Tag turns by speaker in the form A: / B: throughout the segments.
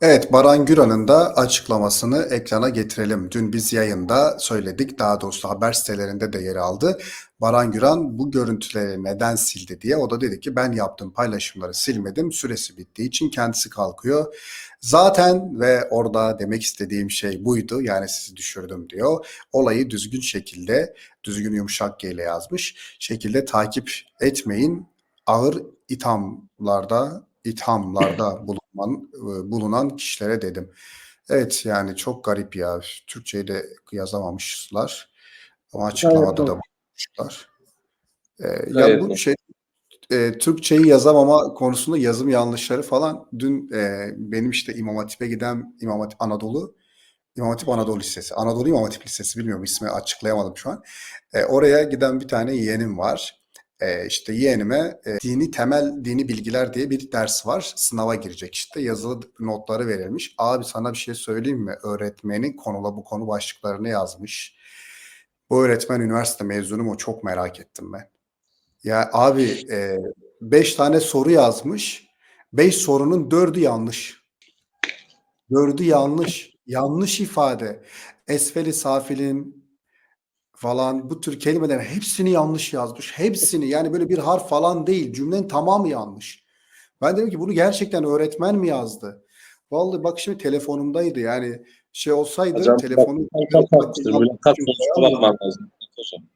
A: Evet, Baran Güran'ın da açıklamasını ekrana getirelim. Dün biz yayında söyledik, daha doğrusu haber sitelerinde de yer aldı. Baran Güran bu görüntüleri neden sildi diye. O da dedi ki ben yaptığım paylaşımları silmedim, süresi bittiği için kendisi kalkıyor. Zaten ve orada demek istediğim şey buydu, yani sizi düşürdüm diyor. Olayı düzgün şekilde, düzgün yumuşak G ile yazmış, şekilde takip etmeyin. Ağır ithamlarda ithamlarda bulunan, e, bulunan kişilere dedim. Evet yani çok garip ya. Türkçeyi de yazamamışlar. Ama açıklamada
B: Evet,
A: da bulmuşlar. Ee, ya
B: Gayet
A: bu şey e, Türkçeyi yazamama konusunda yazım yanlışları falan dün e, benim işte İmam Hatip'e giden İmam Hatip Anadolu İmam Hatip Anadolu Lisesi. Anadolu İmam Hatip Lisesi bilmiyorum ismi açıklayamadım şu an. E, oraya giden bir tane yeğenim var. E, işte yeğenime e, dini temel dini bilgiler diye bir ders var. Sınava girecek işte yazılı notları verilmiş. Abi sana bir şey söyleyeyim mi? Öğretmenin konula bu konu başlıklarını yazmış. Bu öğretmen üniversite mezunu mu? Çok merak ettim ben. Ya abi 5 tane soru yazmış. 5 sorunun 4'ü yanlış. 4'ü yanlış. Yanlış ifade. Esfeli safilin falan bu tür kelimelerin hepsini yanlış yazmış. Hepsini yani böyle bir harf falan değil. Cümlenin tamamı yanlış. Ben dedim ki bunu gerçekten öğretmen mi yazdı? Vallahi bak şimdi telefonumdaydı yani şey olsaydı
B: Hocam
A: telefonu
B: mülakat. Mülakat sonucuna bakman lazım. Hocam.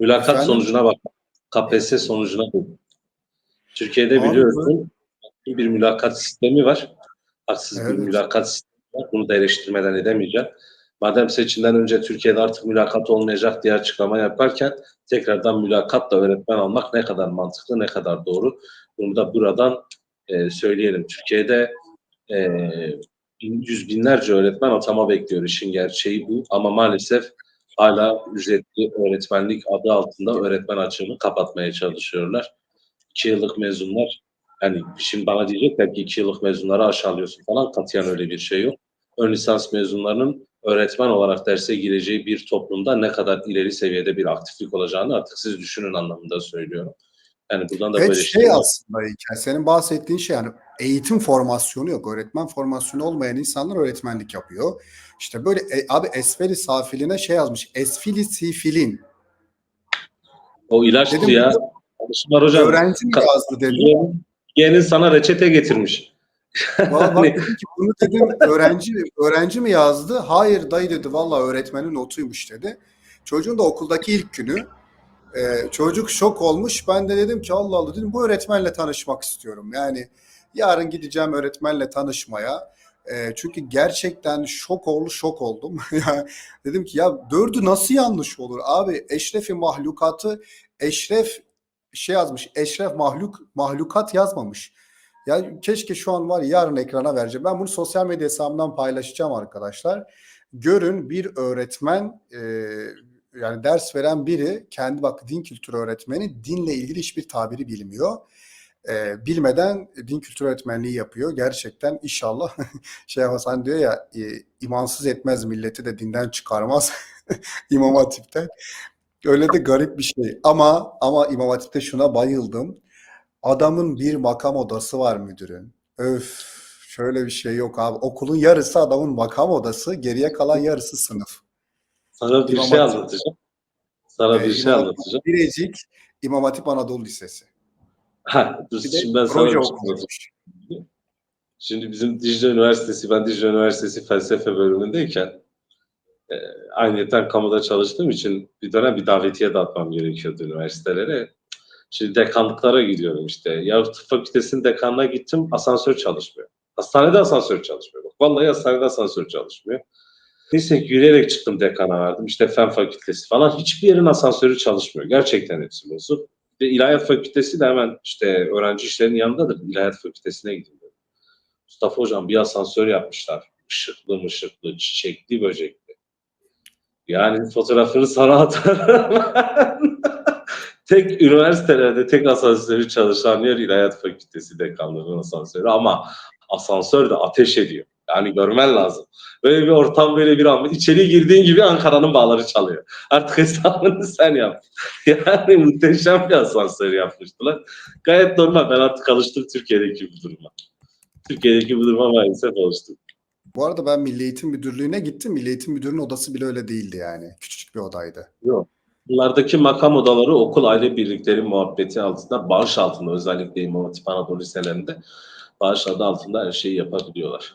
B: Mülakat
A: Efendim?
B: sonucuna bak. KPSS sonucuna bak. Türkiye'de
A: Abi
B: biliyorsun bir mülakat sistemi var. Haksız bir
A: Evet.
B: mülakat sistemi var. Bunu da eleştirmeden edemeyeceğim. Madem seçimden önce Türkiye'de artık mülakat olmayacak diye açıklama yaparken tekrardan mülakatla öğretmen almak ne kadar mantıklı, ne kadar doğru. Bunu da buradan e, söyleyelim. Türkiye'de e, yüz binlerce öğretmen atama bekliyor. İşin gerçeği bu. Ama maalesef hala ücretli öğretmenlik adı altında öğretmen açığını kapatmaya çalışıyorlar. İki yıllık mezunlar hani şimdi bana diyecekler ki iki yıllık mezunları aşağılıyorsun falan katiyen öyle bir şey yok. Ön lisans mezunlarının öğretmen olarak derse gireceği bir toplumda ne kadar ileri seviyede bir aktiflik olacağını artık siz düşünün anlamında söylüyorum. Yani buradan da
A: Evet
B: böyle
A: şey
B: şeyler-
A: aslında İlker, senin bahsettiğin şey yani eğitim formasyonu yok. Öğretmen formasyonu olmayan insanlar öğretmenlik yapıyor. İşte böyle e, abi esferi safiline şey yazmış. Esfili sifilin.
B: o ilaçtı
A: Dedim,
B: ya. Konuşmalar hocam.
A: Öğrenci mi
B: Ka-
A: yazdı.
B: Yeğenin, yeğenin sana reçete getirmiş.
A: Valla bak
B: Hani-
A: dedim ki bunu dedim öğrenci öğrenci mi yazdı? Hayır dayı dedi valla öğretmenin notuymuş dedi. Çocuğun da okuldaki ilk günü. Ee, çocuk şok olmuş. Ben de dedim ki Allah Allah dedim bu öğretmenle tanışmak istiyorum. Yani yarın gideceğim öğretmenle tanışmaya. Ee, çünkü gerçekten şok oldu şok oldum. Dedim ki ya dördü nasıl yanlış olur? Abi eşrefi mahlukatı eşref şey yazmış. Eşref mahluk mahlukat yazmamış. Ya keşke şu an var ya, yarın ekrana vereceğim. Ben bunu sosyal medya hesabımdan paylaşacağım arkadaşlar. Görün bir öğretmen e, yani ders veren biri kendi bak din kültürü öğretmeni dinle ilgili hiçbir tabiri bilmiyor. E, bilmeden din kültürü öğretmenliği yapıyor. Gerçekten inşallah şey Hasan diyor ya e, imansız etmez milleti de dinden çıkarmaz İmam Hatip'te. Öyle de garip bir şey. Ama ama İmam Hatip'te şuna bayıldım. Adamın bir makam odası var müdürün. Öf, şöyle bir şey yok abi. Okulun yarısı adamın makam odası, geriye kalan yarısı sınıf.
B: Sana bir
A: İmam
B: şey
A: Hatip.
B: anlatacağım. Sana
A: Ee,
B: bir şey
A: İmam Hatip
B: anlatacağım.
A: Birecik İmam Hatip Anadolu Lisesi.
B: Ha, dur,
A: Bir
B: şimdi ben sana bir şey. Şimdi bizim Dicle Üniversitesi, ben Dicle Üniversitesi felsefe bölümündeyken e, ayrıyeten kamuda çalıştığım için bir dönem bir davetiye dağıtmam gerekiyordu üniversitelere. Şimdi dekanlıklara gidiyorum işte. Ya tıp fakültesinin dekanına gittim, asansör çalışmıyor. Hastanede asansör çalışmıyor. Bak, Vallahi hastanede asansör çalışmıyor. Neyse yürüyerek çıktım dekana verdim. İşte fen fakültesi falan. Hiçbir yerin asansörü çalışmıyor. Gerçekten hepsi bozuk. De ilahiyat fakültesi de hemen işte öğrenci işlerinin yanındadır. İlahiyat fakültesine gidin. Mustafa hocam bir asansör yapmışlar. Işıklı mışıklı, çiçekli, böcekli. Yani fotoğrafını sana atarım. tek üniversitelerde tek asansörü çalışan yer İlahiyat Fakültesi dekanlığının asansörü ama asansör de ateş ediyor. Yani görmen lazım. Böyle bir ortam böyle bir an. İçeri girdiğin gibi Ankara'nın bağları çalıyor. Artık hesabını sen yap. Yani muhteşem bir asansör yapmıştılar. Gayet normal. Ben artık alıştım Türkiye'deki bu duruma. Türkiye'deki bu duruma maalesef alıştık.
A: Bu arada ben Milli Eğitim Müdürlüğü'ne gittim. Milli Eğitim Müdürlüğü'nün odası bile öyle değildi yani. Küçücük bir odaydı.
B: Yok. Bunlardaki makam odaları okul aile birlikleri muhabbeti altında, bağış altında özellikle İmam Hatip Anadolu liselerinde bağış adı altında her şeyi yapabiliyorlar.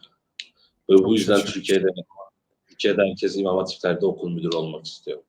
B: Ve bu yüzden. Türkiye'de Türkiye'de herkes İmam Hatipler'de okul müdürü olmak istiyor.